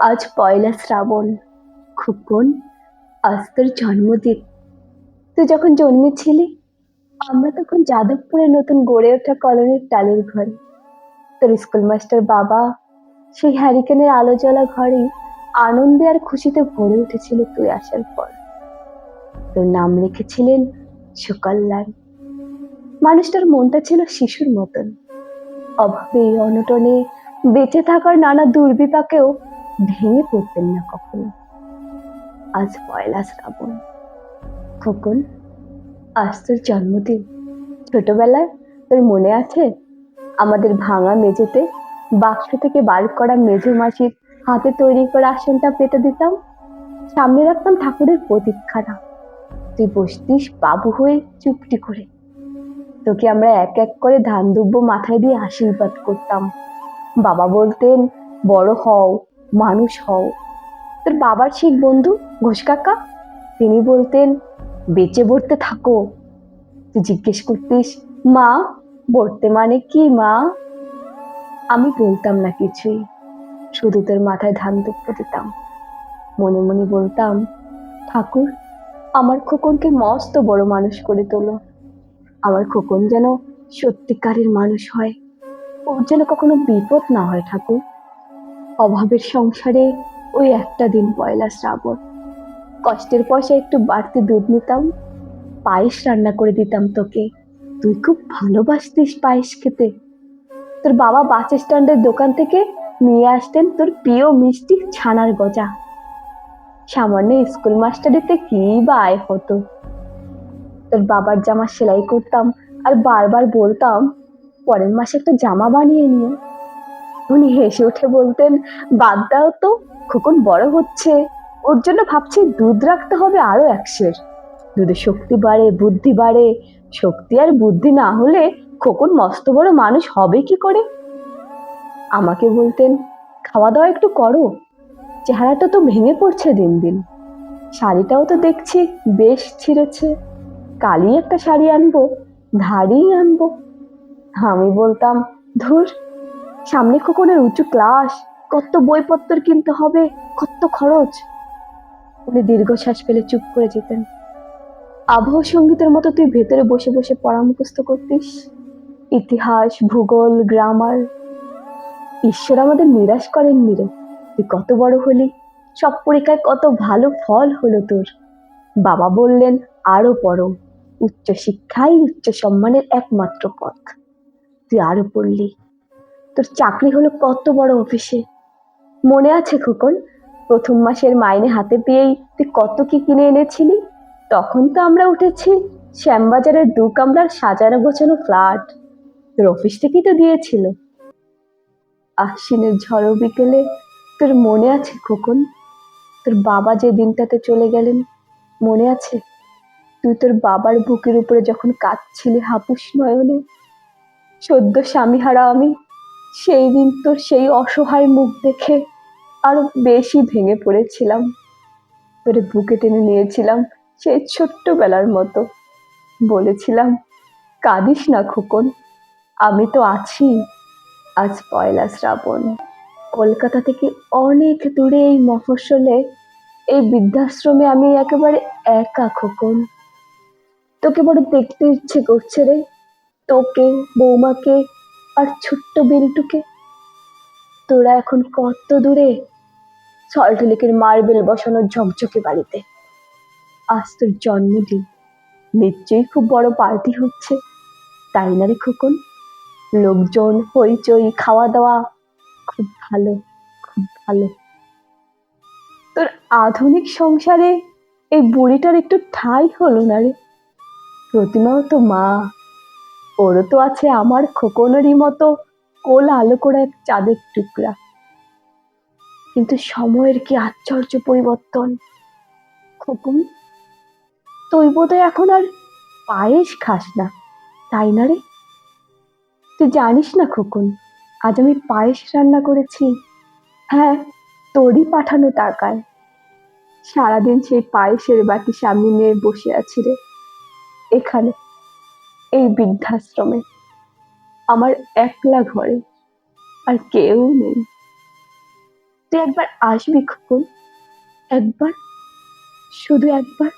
আজ পয়লা শ্রাবণ, খুকুন আজ তোর জন্মদিন। তুই যখন জন্মেছিলি, আমরা তখন যাদবপুরে নতুন গড়ে ওঠা কলোনির টালির ঘরে। তোর স্কুল মাস্টার বাবা সেই হ্যারিকেনের আলো জ্বলা ঘরে আনন্দে আর খুশিতে ভরে উঠেছিল তুই আসার পর। তোর নাম লিখেছিলেন সুকল্যাণ। মানুষটার মনটা ছিল শিশুর মতন। অভাবে অনটনে বেঁচে থাকার নানা দুর্বিপাকেও ভেঙে পড়তেন না কখনো। আজ পয়লা শ্রাবণ। খোকন, আজ তোর জন্মদিন। ছোটবেলায় তোর মনে আছে? আমাদের ভাঙা মেঝেতে বাক্স থেকে বার করা মেঝো মাসির হাতে তৈরি করা আসনটা পেতে দিতাম। সামনে রাখতাম ঠাকুরের প্রতীক্ষাটা। তুই বসতিস বাবু হয়ে চুপটি করে। তোকে আমরা এক এক করে ধান দুব্য মাথায় দিয়ে আশীর্বাদ করতাম। বাবা বলতেন, বড় হও মানুষ হও। তোর বাবার ঠিক বন্ধু ঘোষ কাকা, তিনি বলতেন, বেঁচে বলতে থাকো। তুই জিজ্ঞেস করতিস, মা বলতে মানে কি, মা? আমি বলতাম না কিছুই, শুধু তোর মাথায় ধান দুপ্প দিতাম। মনে মনে বলতাম, ঠাকুর, আমার খোকনকে মস্ত বড় মানুষ করে তোলো। আমার খোকন যেন সত্যিকারের মানুষ হয়। ওর যেন কখনো বিপদ না হয়, ঠাকুর। অভাবের সংসারে ওই একটা দিন পয়লা শ্রাবণ। কষ্টের পয়সা একটু বাড়তি দুধ নিতাম, পায়েস রান্না করে দিতাম তোকে। তুই খুব ভালোবাসতিস পায়েস খেতে। তোর বাবা বাস স্ট্যান্ডের দোকান থেকে নিয়ে আসতেন তোর প্রিয় মিষ্টি ছানার গজা। সামান্য স্কুল মাস্টারিতে কি বা আয় হতো? তোর বাবার জামা সেলাই করতাম আর বারবার বলতাম, পরের মাসে একটা জামা বানিয়ে নিও উনি হেসে উঠে বলতেন, বাদ দাও তো, খোকন বড় হচ্ছে। ওর জন্য ভাবছি দুধ রাখতে হবে আরও একশের দুধে শক্তি বাড়ে, বুদ্ধি বাড়ে। শক্তি আর বুদ্ধি না হলে খোকন মস্ত বড় মানুষ হবে কি করে? আমাকে বলতেন খাওয়া দাওয়া একটু করো। চেহারাটা তো ভেঙে পড়ছে দিন দিন। শাড়িটাও তো দেখছি বেশ ছিঁড়েছে। কালই একটা শাড়ি আনব, ধারেই আনব। আমি বলতাম, ধুর সামনে খোকনের উঁচু ক্লাস, কত বইপত্র কিনতে হবে, কত খরচ। উনি দীর্ঘশ্বাস ফেলে চুপ করে যেতেন। আবহ সঙ্গীতের মতো তুই ভেতরে বসে বসে পড়া মুখস্থ করতিস। ইতিহাস, ভূগোল, গ্রামার। ঈশ্বর আমাদের নিরাশ করেন রে। তুই কত বড় হলি, সব পরীক্ষায় কত ভালো ফল হলো তোর। বাবা বললেন, আরও পড়ো। উচ্চ শিক্ষাই উচ্চ সম্মানের একমাত্র পথ। তুই আরও পড়লি। তোর চাকরি হলো কত বড় অফিসে। মনে আছে খোকন, প্রথম মাসের মাইনে হাতে পেয়েই তুই কত কি কিনে এনেছিলি? তখন তো আমরা উঠেছি শ্যামবাজারের দু কামরার সাজানো গোছানো ফ্ল্যাট। তোর অফিস থেকেই তো দিয়েছিল। আশ্বিনের ঝড়ো বিকেলে তোর মনে আছে খোকন? তোর বাবা যে দিনটাতে চলে গেলেন, মনে আছে? তুই তোর বাবার বুকের উপরে যখন কাঁদছিলি হাপুস নয়নে, সদ্য স্বামীহারা আমি সেই দিন তোর সেই অসহায় মুখ দেখে আরও বেশি ভেঙে পড়েছিলাম। তোরে বুকে টেনে নিয়েছিলাম সেই ছোট্টবেলার মতো। বলেছিলাম, কাঁদিস না খোকন, আমি তো আছি আজ পয়লা শ্রাবণ। কলকাতা থেকে অনেক দূরে এই মফস্বলে, এই বৃদ্ধাশ্রমে আমি একেবারে একা খোকন। তোকে বড় দেখতে ইচ্ছে করছে রে। তোকে, বৌমাকে আর ছোট্ট বেলটুকে। তোরা এখন কত দূরে? সল্ট লেকের মার্বেল বসানো ঝকঝকে বাড়িতে। আজ তোর জন্মদিন। নিশ্চয়ই খুব বড় পার্টি হচ্ছে। তাই না রে খোকন? লোকজন, হইচই খাওয়া দাওয়া খুব ভালো খুব ভালো। তোর আধুনিক সংসারে এই বুড়িটার একটু ঠাঁই হলো না রে? প্রতিমাও তো মা ওরও তো আছে আমার খোকনেরই মতো কোল আলো করা এক চাঁদের টুকরা। কিন্তু সময়ের কি আশ্চর্য পরিবর্তন? খোকন, তুই বোধহয় এখন আর পায়েস খাস না, তাই না রে? তুই জানিস না খোকন, আজ আমি পায়েস রান্না করেছি। হ্যাঁ তোরই পাঠানো টাকায়। সারাদিন সেই পায়েসের বাটি সামনে নিয়ে বসে আছি রে। এখানে এই বৃদ্ধাশ্রমে। আমার একলা ঘরে আর কেউ নেই। তুই একবার আসবি খোকন? একবার? শুধু একবার?